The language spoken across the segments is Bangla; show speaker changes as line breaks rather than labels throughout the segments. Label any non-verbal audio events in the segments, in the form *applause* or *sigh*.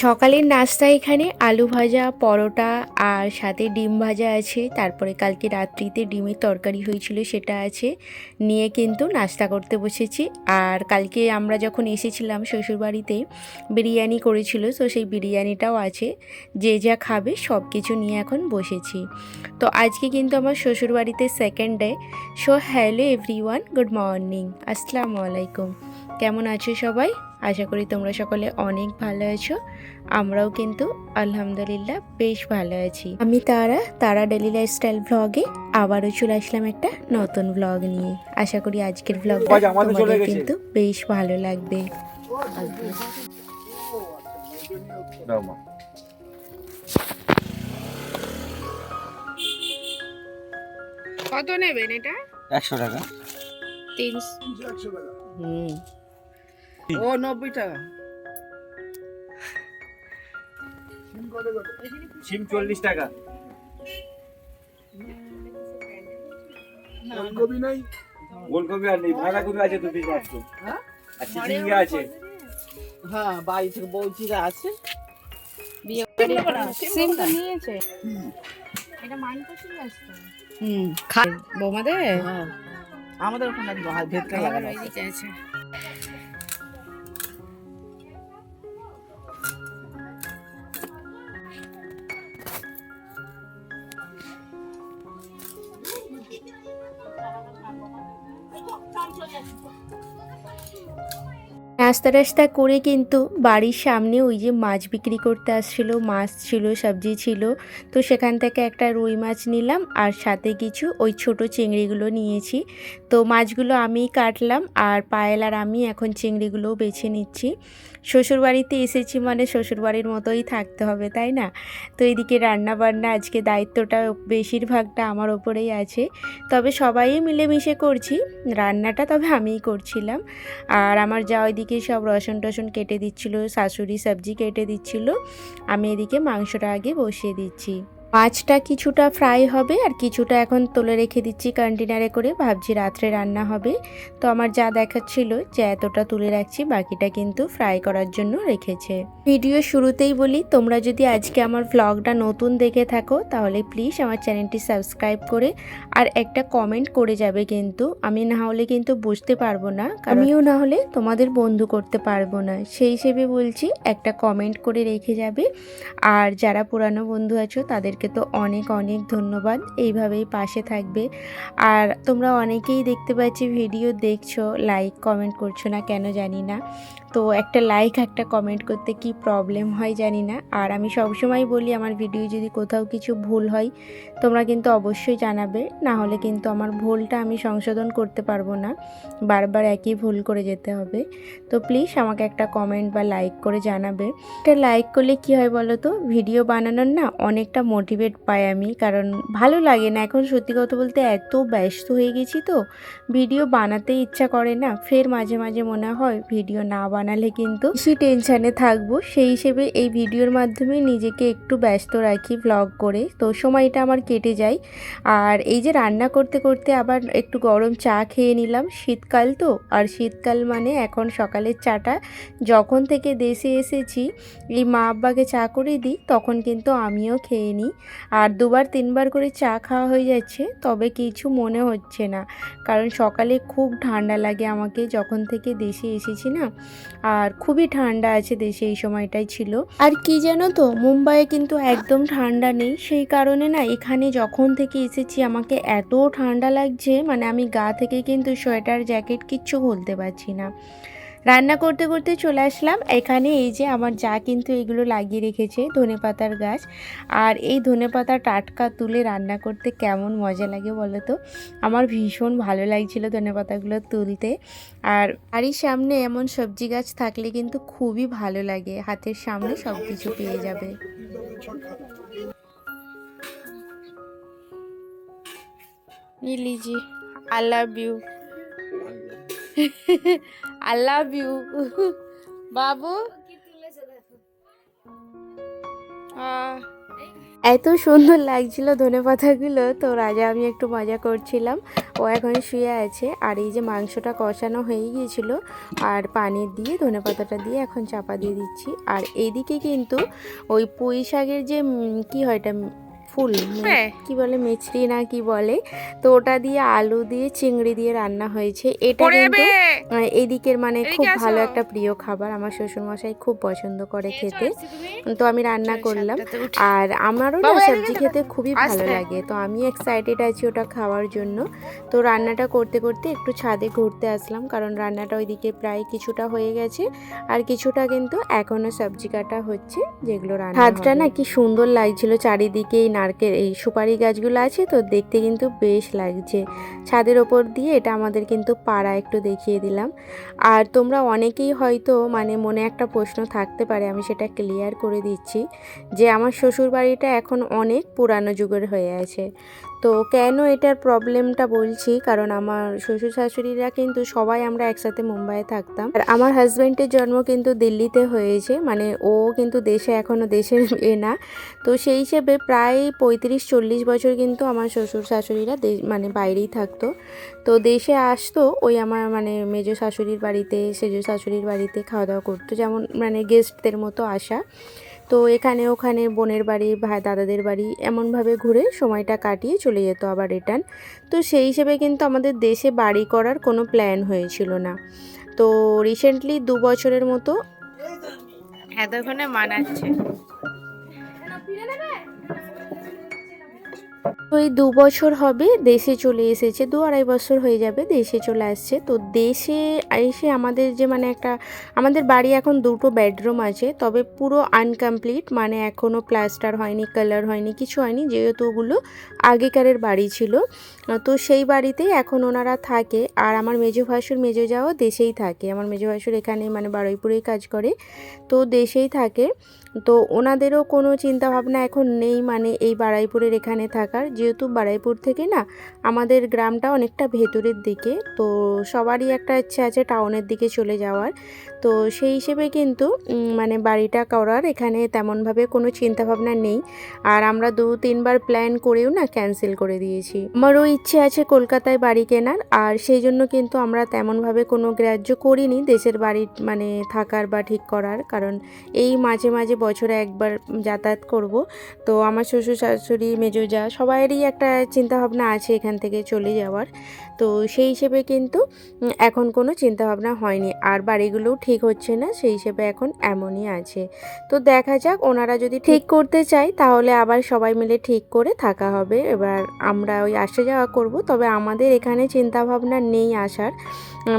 সকালের নাস্তা এখানে, আলু ভাজা, পরোটা আর সাথে ডিম ভাজা আছে। তারপরে কালকে রাত্রিতে ডিমের তরকারি হয়েছিল, সেটা আছে। নিয়ে কিন্তু নাস্তা করতে বসেছি। আর কালকে আমরা যখন এসেছিলাম শ্বশুরবাড়িতে, বিরিয়ানি করেছিল, তো সেই বিরিয়ানিটাও আছে। যে যা খাবে সব কিছু নিয়ে এখন বসেছি। তো আজকে কিন্তু আমার শ্বশুরবাড়িতে second day so hello everyone good morning আসসালামু আলাইকুম। কেমন আছো সবাই? আশা করি তোমরা সকলে অনেক ভালো আছো। আমরাও কিন্তু আলহামদুলিল্লাহ বেশ ভালো আছি। আমি তারা তারা ডেলি লাইফস্টাইল ব্লগে আবারও চলে আসলাম একটা নতুন ব্লগ নিয়ে। আশা করি আজকের ব্লগটা
বাজ, আমাদের চলে
তোমাদের কিন্তু বেশ ভালো লাগবে। কত নেবেন এটা?
একশো টাকা।
তিনশো।
হুম।
ও নব্বই টাকা।
সিম চল্লিশ টাকা।
ফুলকপি নাই?
ওলকপি আর নেই বাঁধাকপি আছে দু পিস মাত্র
হ্যাঁ?
আর চিচিঙ্গা আছে।
হ্যাঁ বাড়ি থেকে বৌচিরা আছে।
সিম তো নিয়েছে। এটা মানকসির গাছ তো
হুম
বৌমাদের?
হ্যাঁ। আমাদের ওখানে ভেতরে লাগানো আছে।
নাস্তা টাস্তা করে কিন্তু বাড়ির সামনে ওই যে মাছ বিক্রি করতে আসছিল, মাছ ছিল, সবজি ছিল। তো সেখান থেকে একটা রুই মাছ নিলাম আর সাথে কিছু ওই ছোট চিংড়িগুলো নিয়েছি। তো মাছগুলো আমিই কাটলাম আর পায়েল আর আমি এখন চিংড়িগুলোও বেছে নিচ্ছি। শ্বশুরবাড়িতে এসেছি মানে শ্বশুরবাড়ির মতোই থাকতে হবে, তাই না? তো এইদিকে রান্না বান্না আজকে দায়িত্বটা বেশিরভাগটা আমার ওপরেই আছে। তবে সবাই মিলেমিশে করছি, রান্নাটা তবে আমিই করছিলাম। আর আমার যা ওইদিকে সব রসুন টসুন কেটে দিচ্ছিল, শাশুড়ি সবজি কেটে দিচ্ছিল। আমি এদিকে মাংসটা আগে বসিয়ে দিচ্ছি। মাছটা কিছুটা ফ্রাই হবে আর কিছুটা এখন তুলে রেখে দিচ্ছি কন্টেনারে করে। ভাবছি রাত্রে রান্না হবে। তো আমার যা দেখাচ্ছিল যে এতটা তুলে রাখছি, বাকিটা কিন্তু ফ্রাই করার জন্য রেখেছে। ভিডিও শুরুতেই বলি, তোমরা যদি আজকে আমার ভ্লগটা নতুন দেখে থাকো, তাহলে প্লিজ আমার চ্যানেলটি সাবস্ক্রাইব করে আর একটা কমেন্ট করে যাবে কিন্তু। আমি না হলে কিন্তু বুঝতে পারব না আমিও না হলে তোমাদের বন্ধু করতে পারব না। সেই হিসেবে বলছি, একটা কমেন্ট করে রেখে যাবে। আর যারা পুরানো বন্ধু আছো তাদেরকে তো অনেক অনেক ধন্যবাদ। এইভাবেই পাশে থাকবে। আর তোমরা অনেকেই দেখতে পাচ্ছি ভিডিও দেখছ লাইক কমেন্ট করছ না কেন জানি না। তো একটা লাইক একটা কমেন্ট করতে কি প্রবলেম হয় জানি না। আর আমি সবসময় বলি আমার ভিডিও যদি কোথাও কিছু ভুল হয়, তোমরা কিন্তু অবশ্যই জানাবে। না হলে কিন্তু আমার ভুলটা আমি সংশোধন করতে পারব না। বারবার একই ভুল করে যেতে হবে। তো প্লিজ আমাকে একটা কমেন্ট বা লাইক করে জানাবে। একটা লাইক করলে কি হয় বলো তো? ভিডিও বানানোর না অনেকটা মোটিভেট পাই আমি। কারণ ভালো লাগে না। এখন সত্যি কথা বলতে এত ব্যস্ত হয়ে গেছি তো। ভিডিও বানাতে ইচ্ছা করে না। ফের মাঝে মাঝে মনে হয় ভিডিও না বানালে কিন্তু বেশি টেনশানে থাকব। সেই হিসেবে এই ভিডিওর মাধ্যমে নিজেকে একটু ব্যস্ত রাখি ব্লগ করে। তো সময়টা আমার কেটে যায়। আর এই যে রান্না করতে করতে আবার একটু গরম চা খেয়ে নিলাম। শীতকাল তো। আর শীতকাল মানে এখন সকালের চাটা। যখন থেকে দেশে এসেছি, এই মা আব্বাকে চা করে দিই, তখন কিন্তু আমিও খেয়ে নিই। আর দুবার তিনবার করে চা খাওয়া হয়ে যাচ্ছে, তবে কিছু মনে হচ্ছে না। কারণ সকালে খুব ঠান্ডা লাগে আমাকে, যখন থেকে দেশে এসেছি না, আর খুবই ঠান্ডা আছে দেশে এই সময়টাই ছিল। আর কি জানো তো, মুম্বাইয়ে কিন্তু একদম ঠান্ডা নেই, সেই কারণে না এখানে যখন থেকে এসেছি আমাকে এত ঠান্ডা লাগছে মানে আমি গা থেকে কিন্তু সোয়েটার, জ্যাকেট কিচ্ছু খুলতে পারছি না। রান্না করতে করতে চলে আসলাম। এখানে এই যে আমার যা কিন্তু এগুলো লাগিয়ে রেখেছে ধনে পাতার গাছ। আর এই ধনে পাতা টাটকা তুলে রান্না করতে কেমন মজা লাগে বলো তো? আমার ভীষণ ভালো লাগছিল ধনে পাতাগুলো তুলতে। আর বাড়ির সামনে এমন সবজি গাছ থাকলে কিন্তু খুবই ভালো লাগে। হাতের সামনে সব কিছু পেয়ে যাবে। Lizzy I love you. I love you বাবু? এত সুন্দর লাগছিল ধনে পাতাগুলো। তো রাজা, আমি একটু মজা করছিলাম। ও এখন শুয়ে আছে আর এই যে মাংসটা কষানো হয়ে গিয়েছিল আর পানি দিয়ে, ধনে পাতাটা দিয়ে এখন চাপা দিয়ে দিচ্ছি। আর এইদিকে কিন্তু ওই পুঁই শাকের যে কী হয় এটা ফুল কি বলে মেচড়ি না কি বলে তো ওটা দিয়ে আলু দিয়ে চিংড়ি দিয়ে রান্না হয়েছে। এটা কিন্তু এদিকের মানে খুব ভালো একটা প্রিয় খাবার। আমার শ্বশুর মশাই খুব পছন্দ করে খেতে। তো আমি রান্না করলাম। আর আমারও না সবজি খেতে খুবই ভালো লাগে তো আমি এক্সাইটেড আছি ওটা খাওয়ার জন্য। তো রান্নাটা করতে করতে একটু ছাদে ঘুরতে আসলাম কারণ রান্নাটা ওইদিকে প্রায় কিছুটা হয়ে গেছে। আর কিছুটা কিন্তু এখনও সবজি কাটা হচ্ছে যেগুলো রান্না ছাদটা না কি সুন্দর লাগছিল চারিদিকেই এই নারকেল, এই সুপারি গাছগুলো আছে তো দেখতে কিন্তু বেশ লাগছে। ছাদের ওপর দিয়ে এটা আমাদের কিন্তু পাড়া একটু দেখিয়ে দিলাম। আর তোমরা অনেকেই হয়তো মানে মনে একটা প্রশ্ন থাকতে পারে, আমি সেটা ক্লিয়ার করে দিচ্ছি যে আমার শ্বশুর বাড়িটা এখন অনেক পুরানো যুগের হয়ে আছে। তো কেন এটার প্রবলেমটা বলছি? কারণ আমার শ্বশুর শাশুড়িরা কিন্তু সবাই আমরা একসাথে মুম্বাইয়ে থাকতাম। আর আমার হাজব্যান্ডের জন্ম কিন্তু দিল্লিতে হয়েছে। মানে ও কিন্তু দেশে এখনও দেশের *laughs* এ না। তো সেই হিসেবে প্রায় পঁয়ত্রিশ, চল্লিশ বছর কিন্তু আমার শ্বশুর শাশুড়িরা মানে বাইরেই থাকতো। তো দেশে আসতো, ওই আমার মানে মেজো শাশুড়ির বাড়িতে, সেজো শাশুড়ির বাড়িতে খাওয়া দাওয়া করতো। যেমন মানে গেস্টদের মতো আসা। তো এখানে ওখানে বোনের বাড়ি ভাই দাদাদের বাড়ি এমনভাবে ঘুরে সময়টা কাটিয়ে চলে যেত আবার রিটার্ন তো সেই হিসেবে কিন্তু আমাদের দেশে বাড়ি করার কোনো প্ল্যান হয়েছিল না। তো রিসেন্টলি দু বছরের মতো
এতক্ষণে মানাচ্ছে।
তো এই দু বছর হবে, দেশে চলে এসেছে, দু আড়াই বছর হয়ে যাবে দেশে চলে আসছে। তো দেশে এসে আমাদের যে মানে একটা, আমাদের বাড়ি এখন দুটো বেডরুম আছে, তবে পুরো আনকমপ্লিট মানে এখনও প্লাস্টার হয়নি কালার হয়নি, কিছু হয়নি, যেহেতু ওগুলো আগেকারের বাড়ি ছিল। তো সেই বাড়িতেই এখন ওনারা থাকে, আর আমার মেজো ভাসুর মেজো যাও দেশেই থাকে। আমার মেজো ভাসুর এখানে মানে বারুইপুরেই কাজ করে, তো দেশেই থাকে। তো ওনাদেরও কোনো চিন্তা ভাবনা এখন নেই মানে এই বারাইপুরের এখানে থাকার। যেহেতু বারাইপুর থেকে না, আমাদের গ্রামটা অনেকটা ভেতরের দিকে, তো সবারই একটা ইচ্ছা আছে টাউনের দিকে চলে যাওয়ার। তো সেই হিসেবে কিন্তু মানে বাড়িটা করার এখানে তেমনভাবে কোনো চিন্তা ভাবনা নেই। আর আমরা দু, তিনবার প্ল্যান করেও না ক্যান্সেল করে দিয়েছি। আমারও ইচ্ছে আছে কলকাতায় বাড়ি কেনার, আর সেই জন্য কিন্তু আমরা তেমনভাবে কোনো গ্রাহ্য করিনি দেশের বাড়ি মানে থাকার বা ঠিক করার। কারণ এই মাঝে মাঝে বছরে একবার যাতায়াত করব। তো আমার শ্বশুর শাশুড়ি, মেজো যা একটা চিন্তাভাবনা আছে এখান থেকে চলে যাওয়ার। তো সেই হিসেবে কিন্তু এখন কোনো চিন্তাভাবনা হয়নি। আর বাড়িগুলোও ঠিক হচ্ছে না, সেই হিসেবে এখন এমনই আছে। তো দেখা যাক, ওনারা যদি ঠিক করতে চায়, তাহলে আবার সবাই মিলে ঠিক করে থাকা হবে। এবার আমরা ওই আসা যাওয়া করব, তবে আমাদের এখানে চিন্তাভাবনা নেই আসার।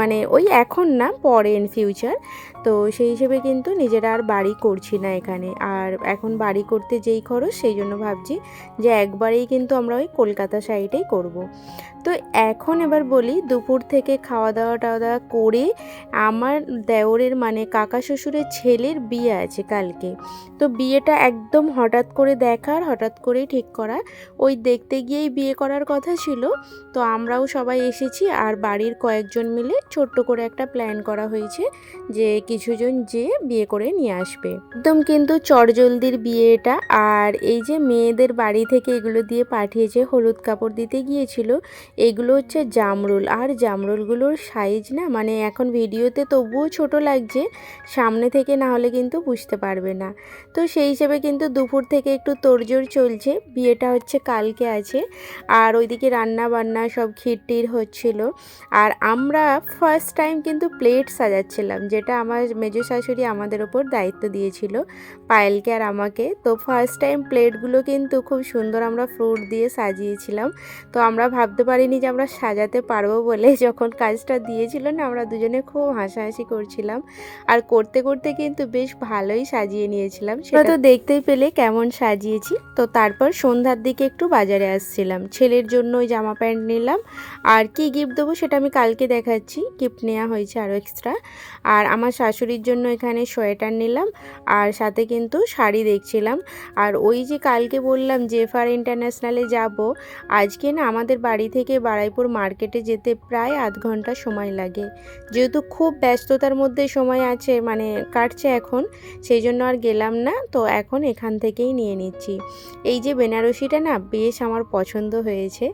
মানে ওই এখন না, পরে ইন ফিউচার তো সেই হিসেবে কিন্তু নিজেরা আর বাড়ি করছি না এখানে। আর এখন বাড়ি করতে যেই খরচ, সেই জন্য ভাবছি যে একবারেই কিন্তু আমরা ওই কলকাতা সাইডেই করব। তো এখন এবার বলি, দুপুর থেকে খাওয়া দাওয়া টাওয়া দাওয়া করে আমার দেওরের মানে কাকা শ্বশুরের ছেলের বিয়ে আছে কালকে। তো বিয়েটা একদম হঠাৎ করে দেখার, হঠাৎ করেই ঠিক করা ওই দেখতে গিয়েই বিয়ে করার কথা ছিল। তো আমরাও সবাই এসেছি আর বাড়ির কয়েকজন মিলে ছোট্ট করে একটা প্ল্যান করা হয়েছে যে কিছুজন যে বিয়ে করে নিয়ে আসবে। একদম কিন্তু চটজলদির বিয়ে এটা। আর এই যে মেয়েদের বাড়ি থেকে এগুলো দিয়ে পাঠিয়েছে হলুদ কাপড় দিতে গিয়েছিল, এগুলো হচ্ছে জামরুল। আর জামরুলগুলোর সাইজ না মানে এখন ভিডিওতে তবুও ছোট লাগছে, সামনে থেকে না হলে কিন্তু বুঝতে পারবে না। তো সেই হিসেবে কিন্তু দুপুর থেকে একটু তোড়জোড় চলছে। বিয়েটা হচ্ছে কালকে আছে। আর ওইদিকে রান্না বান্না সব ক্ষীরটির হচ্ছিল। আর আমরা ফার্স্ট টাইম কিন্তু প্লেট সাজাচ্ছিলাম, যেটা আমার মেজো শাশুড়ি আমাদের ওপর দায়িত্ব দিয়েছিল পায়েলকে আর আমাকে। তো ফার্স্ট টাইম প্লেটগুলো কিন্তু খুব সুন্দর আমরা ফ্রুট দিয়ে সাজিয়েছিলাম। তো আমরা ভাবতে পারিনি যে আমরা সাজাতে পারব বলে। *laughs* যখন কাজটা দিয়েছিল না, আমরা দুজনে খুব হাসাহাসি করছিলাম। আর করতে করতে কিন্তু বেশ ভালোই সাজিয়ে নিয়েছিলাম। সেটা তো দেখতেই পেলে কেমন সাজিয়েছি। তো তারপর সন্ধ্যার দিকে একটু বাজারে আসছিলাম। ছেলের জন্য ওই জামা প্যান্ট নিলাম। আর কি গিফট দেবো সেটা আমি কালকে দেখাচ্ছি। গিফট নেওয়া হয়েছে আরও এক্সট্রা আর আমার শাশুড়ির জন্য এখানে সোয়েটার নিলাম আর সাথে কিন্তু শাড়ি দেখছিলাম। আর ওই যে কালকে বললাম জেফার ইন্টারন্যাশনালে যাব, আজকে না আমাদের বাড়ি থেকে বারাইপুর মার্কেটে যেতে প্রায় আধ ঘণ্টা সময় লাগে। যেহেতু খুব ব্যস্ততার মধ্যে সময় আছে মানে কাটছে এখন, সেই জন্য আর গেলাম না, তো এখন এখান থেকেই নিয়ে নিচ্ছি। এই যে বেনারসিটা না বেশ আমার পছন্দ হয়েছে,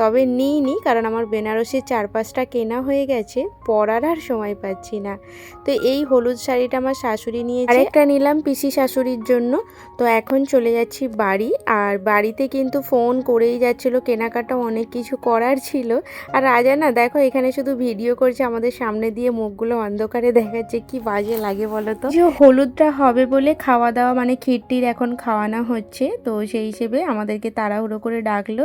তবে নিইনি কারণ আমার বেনারসির চার পাঁচটা কেনা হয়ে গেছে, পরার আর সময় পাচ্ছি না। তো এই হলুদ শাড়িটা আমার শাশুড়ি নিয়েছে। আরেকটা নিলাম পিসি শাশুড়ির জন্য। তো এখন চলে যাচ্ছি বাড়ি। আর বাড়িতে কিন্তু ফোন করেই যাচ্ছিল কেনাকাটা অনেক কিছু করার ছিল। আর রাজা না দেখো এখানে শুধু ভিডিও করছে আমাদের সামনে দিয়ে মুখগুলো অন্ধকারে দেখাচ্ছে। কি বাজে লাগে বলো তো? যে হলুদটা হবে বলে খাওয়া দাওয়া মানে ক্ষীরটির এখন খাওয়ানো হচ্ছে তো সেই হিসেবে আমাদেরকে তাড়াহুড়ো করে ডাকলো।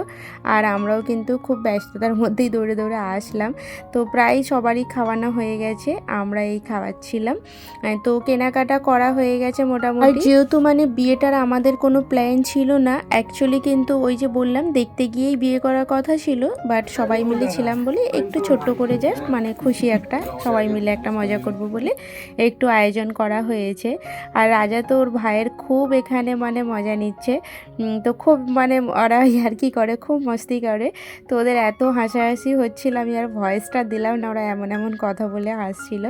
আর আমরাও কিন্তু খুব ব্যস্ততার মধ্যেই দৌড়ে দৌড়ে আসলাম। তো প্রায় সবারই খাওয়ানো হয়ে গেছে আমরা এই খাওয়াচ্ছিলাম আহ, তো কেনাকাটা করা হয়ে গেছে মোটামুটি। যেহেতু মানে বিয়েটার আমাদের কোনো প্ল্যান ছিল না অ্যাকচুয়ালি কিন্তু ওই যে বললাম দেখতে গিয়েই বিয়ে করার কথা ছিল বাট সবাই মিলে ছিলাম বলে একটু ছোট্ট করে জাস্ট মানে খুশি একটা সবাই মিলে একটা মজা করব বলে একটু আয়োজন করা হয়েছে। আর রাজা তো ওর ভাইয়ের খুব এখানে মানে মজা নিচ্ছে। তো খুব মানে ওরা *laughs* আর কি করে খুব মস্তি করে। তো ওদের এত হাসাহাসি হচ্ছিল আমি আর ভয়েসটা দিলাম না ওরা এমন এমন কথা বলে হাসছিল।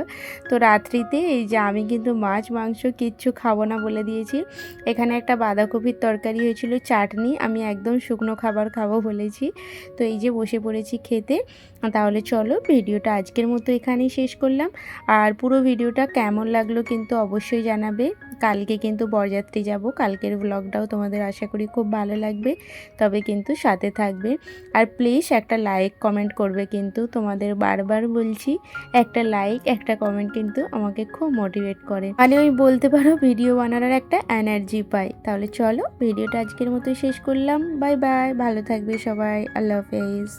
তো রাত্রিতে এই যে আমি কিন্তু মাছ, মাংস কিচ্ছু খাব না বলে দিয়েছি। এখানে একটা বাঁধাকপির তরকারি হয়েছিল, চাটনি। আমি একদম শুকনো খাবার খাব বলেছি। তো এই যে বসে পড়েছি খেতে। তাহলে চলো ভিডিওটা আজকের মতো এখানেই শেষ করলাম। আর পুরো ভিডিওটা কেমন লাগল কিন্তু অবশ্যই জানাবে। কালকে কিন্তু বরযাত্রী যাব। কালকের ব্লগটাও তোমাদের আশা করি খুব ভালো লাগবে। তবে কিন্তু সাথে থাকবে। আর প্লিজ একটা লাইক কমেন্ট করবে কিন্তু। তোমাদের বারবার বলছি, একটা লাইক একটা কমেন্ট কিন্তু আমাকে খুব মোটিভেট করে। মানে ওই বলতে পারো ভিডিও বানানোর একটা এনার্জি পাই। তাহলে চলো ভিডিওটা আজকের মতোই শেষ করলাম। বাই বাই ভালো থাকবে সবাই। আল্লাহ হাফেজ